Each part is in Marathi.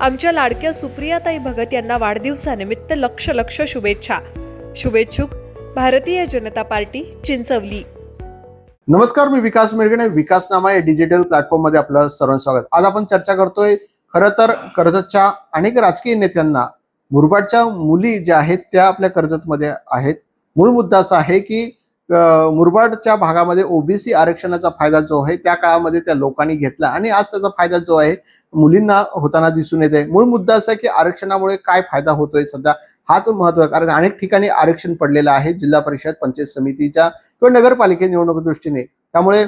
आमच्या लाडक्या सुप्रियाताई भगत यांना वाढदिवसानिमित्त लक्ष लक्ष शुभेच्छा. शुभेच्छुक भारतीय जनता पार्टी चिंचवली. नमस्कार मी विकास मिरगणे विकासनामा या डिजिटल प्लॅटफॉर्ममध्ये आपलं सर्वांचं स्वागत. आज आपण चर्चा करतोय खरं तर कर्जतच्या अनेक राजकीय नेत्यांना मुरबाडच्या मुली ज्या आहेत त्या आपल्या कर्जतमध्ये आहेत. मूळ मुद्दा असा आहे की मुरबाडच्या भागामध्ये ओबीसी आरक्षणाचा फायदा जो आहे त्या काळामध्ये त्या लोकांनी घेतला. आणि आज त्याचा फायदा जो आहे मुलींना होताना दिसून येत. आहे मूळ मुद्दा असा आहे की आरक्षणामुळे काय फायदा होतोय सध्या हाच महत्त्व आहे. कारण अनेक ठिकाणी आरक्षण पडलेलं आहे जिल्हा परिषद पंचायत समितीच्या किंवा नगरपालिके निवडणुकी दृष्टीने. त्यामुळे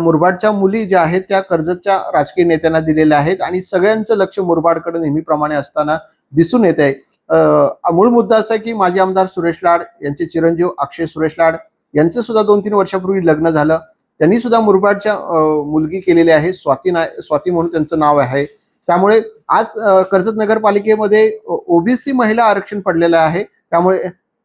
मुरबाडच्या मुली ज्या आहेत त्या कर्जतच्या राजकीय नेत्यांना दिलेल्या आहेत. आणि सगळ्यांचं लक्ष मुरबाडकडे नेहमीप्रमाणे असताना दिसून येत आहे मूळ मुद्दा असा आहे की माजी आमदार सुरेश लाड यांचे चिरंजीव अक्षय सुरेश लाड यांचं सुद्धा दोन तीन वर्षापूर्वी लग्न झालं. त्यांनी सुद्धा मुरबाडच्या मुलगी केलेली आहे स्वाती ना स्वाती म्हणून त्यांचं नाव आहे. त्यामुळे आज कर्जत नगरपालिकेमध्ये ओबीसी महिला आरक्षण पडलेलं आहे. त्यामुळे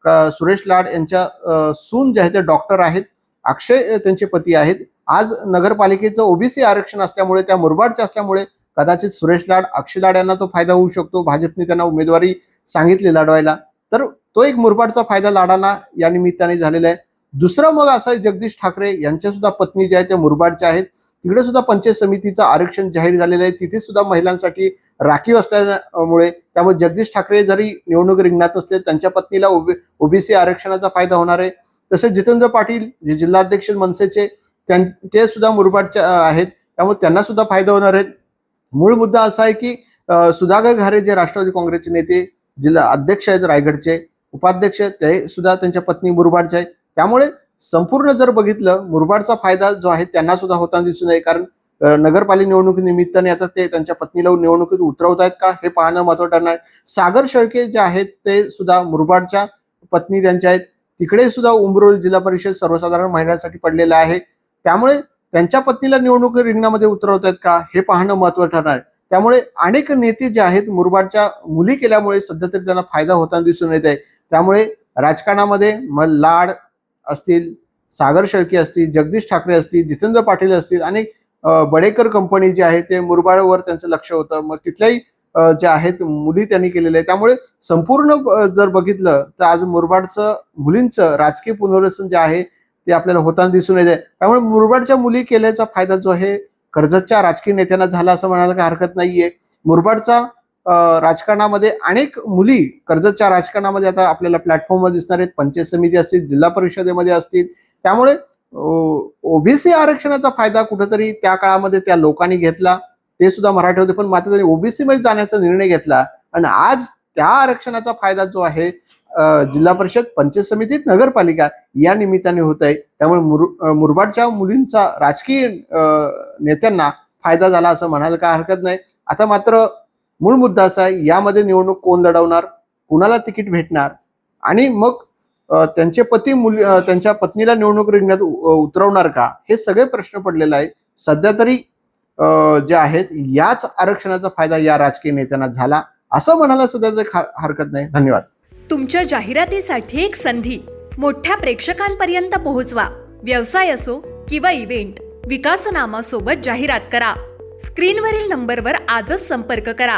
क- सुरेश लाड यांच्या सून जे आहे ते डॉक्टर आहेत. अक्षय त्यांचे पती आहेत. आज नगरपालिकेचं ओबीसी आरक्षण असल्यामुळे त्या मुरबाडच्या असल्यामुळे कदाचित सुरेश लाड अक्षय लाड यांना तो फायदा होऊ शकतो. भाजपने त्यांना उमेदवारी सांगितली लढवायला. तर तो एक मुरबाडचा फायदा लाडांना या निमित्ताने झालेला आहे. दुसरं मग असं आहे जगदीश ठाकरे यांच्या सुद्धा पत्नी ज्या आहेत त्या मुरबाडच्या आहेत. तिकडे सुद्धा पंचायत समितीचं आरक्षण जाहीर झालेलं आहे. तिथे सुद्धा महिलांसाठी राखीव असल्यामुळे त्यामुळे जगदीश ठाकरे जरी निवडणूक रिंगणात नसले त्यांच्या पत्नीला ओबीसी आरक्षणाचा फायदा होणार आहे. तसेच जितेंद्र पाटील जे जिल्हाध्यक्ष मनसेचे त्यां- ते सुद्धा मुरबाडच्या आहेत. त्यामुळे त्यांना सुद्धा फायदा होणार आहे. मूळ मुद्दा असा आहे की सुधाकर घारे जे राष्ट्रवादी काँग्रेसचे नेते जिल्हा अध्यक्ष आहेत रायगडचे उपाध्यक्ष ते सुद्धा त्यांच्या पत्नी मुरबाडच्या आहेत. त्यामुळे संपूर्ण जर बघितलं मुरबाडचा फायदा जो आहे त्यांना सुद्धा होताना दिसून आहे कारण नगरपालिक नगरपालिका निवडणुकीनिमित्ताने आता ते त्यांच्या पत्नीला निवडणुकीत उतरवत आहेत का हे पाहणं महत्त्व ठरणार आहे. सागर शेळके जे आहेत ते सुद्धा मुरबाडच्या पत्नी त्यांच्या आहेत. तिकडे सुद्धा उमरोल जिल्हा परिषद सर्वसाधारण महिलांसाठी पडलेलं आहे. त्यामुळे त्यांच्या पत्नीला निवडणूक रिंगणामध्ये उतरवत आहेत का हे पाहणं महत्त्व ठरणार आहे. त्यामुळे अनेक नेते जे आहेत मुरबाडच्या मुली केल्यामुळे सध्या तरी त्यांना फायदा होताना दिसून येत आहे. त्यामुळे राजकारणामध्ये मग लाड असतील सागर शेळके असतील जगदीश ठाकरे असतील जितेंद्र पाटील असतील आणि बडेकर कंपनी जी आहे ते मुरबाडवर त्यांचं लक्ष होतं. मग तिथल्याही ज्या जे आहेत मुली त्यांनी केलेल्या आहे त्यामुळे संपूर्ण जर बघितलं तर आज मुरबाडचं मुलींचं राजकीय पुनर्वसन जे आहे ते आपल्याला होताना दिसून येते त्यामुळे मुरबाडच्या मुली केल्याचा फायदा जो आहे कर्जतच्या राजकीय नेत्यांना झाला असं म्हणायला काही हरकत नाहीये. मुरबाडचा राजकारणामध्ये अनेक मुली कर्जतच्या राजकारणामध्ये आता आपल्याला प्लॅटफॉर्मवर दिसणार आहेत. पंचायत समिती असतील जिल्हा परिषदेमध्ये असतील. त्यामुळे ओबीसी आरक्षणाचा फायदा कुठेतरी त्या काळामध्ये त्या लोकांनी घेतला. ते सुद्धा मराठी होते पण मात्र त्यांनी ओबीसी मध्ये जाण्याचा निर्णय घेतला. आणि आज त्या आरक्षणाचा फायदा जो आहे जिल्हा परिषद पंचायत समितीत नगरपालिका या निमित्ताने होत आहे त्यामुळे मुर मुरबाडच्या मुलींचा राजकीय नेत्यांना फायदा झाला असं म्हणायला काय हरकत नाही. आता मात्र मूळ मुद्दा असा आहे यामध्ये निवडणूक कोण लढवणार कुणाला तिकीट भेटणार आणि मग त्यांचे पती मुली त्यांच्या पत्नीला निवडणूक रिंगणात उतरवणार का? हे सगळे प्रश्न पडलेले आहे सध्या तरी जे आहेत याच आरक्षणाचा फायदा या राजकीय नेत्यांना झाला. असं म्हणायला सध्या तरी हरकत नाही. धन्यवाद. तुमच्या जाहिरातीसाठी एक संधी. मोठ्या प्रेक्षकांपर्यंत पोहोचवा. व्यवसाय असो किंवा इव्हेंट विकासनामा सोबत जाहिरात करा. स्क्रीनवरील नंबरवर आजच संपर्क करा.